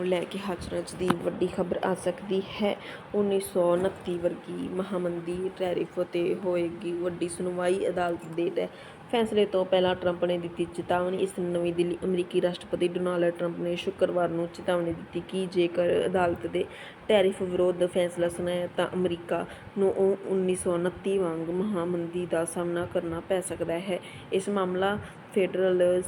ਨੂੰ ਲੈ ਕੇ ਹਚਰਜ ਦੀ ਵੱਡੀ ਖਬਰ ਆ ਸਕਦੀ ਹੈ। 1929 ਵਰਗੀ ਮਹਾਮੰਦੀ ਟੈਰਿਫ ਤੇ ਹੋਏਗੀ ਵੱਡੀ ਸੁਣਵਾਈ ਅਦਾਲਤ ਦੇ ਤੈ ਫੈਸਲੇ ਤੋਂ ਪਹਿਲਾਂ ਟਰੰਪ ਨੇ ਦਿੱਤੀ ਚੇਤਾਵਨੀ। ਇਸ ਨਵੀਂ ਦਿੱਲੀ ਅਮਰੀਕੀ ਰਾਸ਼ਟਰਪਤੀ ਡੋਨਾਲਡ ਟਰੰਪ ਨੇ ਸ਼ੁੱਕਰਵਾਰ ਨੂੰ ਚੇਤਾਵਨੀ ਦਿੱਤੀ ਕਿ ਜੇਕਰ ਅਦਾਲਤ ਦੇ ਟੈਰਿਫ ਵਿਰੋਧ ਫੈਸਲਾ ਸੁਣਾਇਆ ਤਾਂ ਅਮਰੀਕਾ ਨੂੰ ਉਹ 1929 ਵਾਂਗ ਮਹਾਮੰਦੀ ਦਾ ਸਾਹਮਣਾ ਕਰਨਾ ਪੈ ਸਕਦਾ ਹੈ। ਇਸ ਮਾਮਲਾ ਫੈਡਰਲ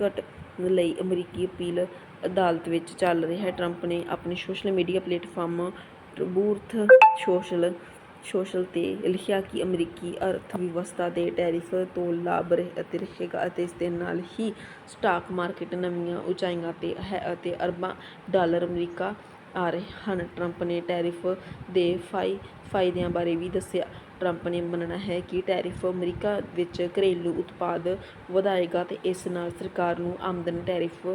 ਸਰਕਟ ਲਈ ਅਮਰੀਕੀ ਅਪੀਲ ਅਦਾਲਤ ਵਿੱਚ ਚੱਲ ਰਿਹਾ ਹੈ। ਟਰੰਪ ਨੇ ਆਪਣੇ social media platform Truth Social Social ਤੇ ਲਿਖਿਆ ਕਿ ਅਮਰੀਕੀ ਅਰਥ ਵਿਵਸਥਾ ਦੇ ਟੈਰਿਫ ਤੋਂ ਲਾਭ ਰਹਿ ਅਤੇ ਰਹੇਗਾ ਅਤੇ ਇਸ ਦੇ ਨਾਲ ਹੀ ਸਟਾਕ ਮਾਰਕੀਟ ਨਵੀਆਂ ਉਚਾਈਆਂ ਤੇ ਹੈ ਅਤੇ ਅਰਬਾਂ ਡਾਲਰ ਅਮਰੀਕਾ ਆ ਰਹੇ ਹਨ। ਟਰੰਪ ਨੇ ਟੈਰਿਫ ਦੇ ਫਾਈ, ਫਾਇਦਿਆਂ ਬਾਰੇ ਵੀ ਦੱਸਿਆ। ਟਰੰਪ ਨੇ ਮੰਨਣਾ ਹੈ ਕਿ ਟੈਰਿਫ ਅਮਰੀਕਾ ਵਿੱਚ ਘਰੇਲੂ ਉਤਪਾਦ ਵਧਾਏਗਾ ਤੇ ਇਸ ਨਾਲ ਸਰਕਾਰ ਨੂੰ ਆਮਦਨ ਟੈਰਿਫ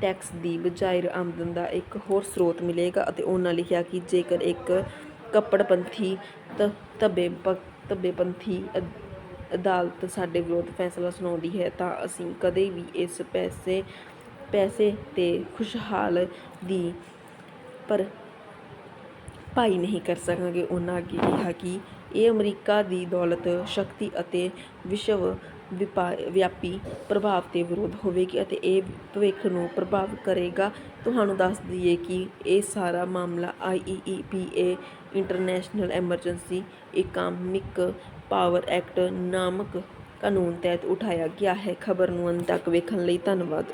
ਟੈਕਸ ਦੀ ਬਜਾਏ ਆਮਦਨ ਦਾ ਇੱਕ ਹੋਰ ਸਰੋਤ ਮਿਲੇਗਾ ਅਤੇ ਉਹਨਾਂ ਲਿਖਿਆ ਕਿ ਜੇਕਰ ਇੱਕ ਕੱਪੜਪੰਥੀ ਤ, ਧੱਬੇ ਪ- ਧੱਬੇਪੰਥੀ ਅਦਾਲਤ ਸਾਡੇ ਵਿਰੁੱਧ ਫੈਸਲਾ ਸੁਣਾਉਂਦੀ ਹੈ, ਤਾਂ ਅਸੀਂ ਕਦੇ ਵੀ ਇਸ ਪੈਸੇ ਪੈਸੇ ਤੇ ਖੁਸ਼ਹਾਲ ਦੀ ਪਰ ਭਾਈ ਨਹੀਂ ਕਰ ਸਕਾਂਗੇ ਉਹਨਾਂ ਅੱਗੇ ਕਿਹਾ ਕਿ ਇਹ ਅਮਰੀਕਾ ਦੀ ਦੌਲਤ, ਸ਼ਕਤੀ ਅਤੇ ਵਿਸ਼ਵ ਵਿਪਾ- ਵਿਆਪੀ ਪ੍ਰਭਾਵ ਤੇ ਵਿਰੋਧ ਹੋਵੇਗੀ ਅਤੇ ਇਹ ਭਵਿੱਖ ਨੂੰ ਪ੍ਰਭਾਵ ਕਰੇਗਾ। ਤੁਹਾਨੂੰ ਦੱਸ ਦਈਏ ਕਿ ਇਹ ਸਾਰਾ ਮਾਮਲਾ IEEPA international emergency economic power act ਨਾਮਕ ਕਾਨੂੰਨ ਤਹਿਤ ਉਠਾਇਆ ਗਿਆ ਹੈ। ਖਬਰ ਨੂੰ ਅੰਤ ਤੱਕ ਵੇਖਣ ਲਈ ਧੰਨਵਾਦ।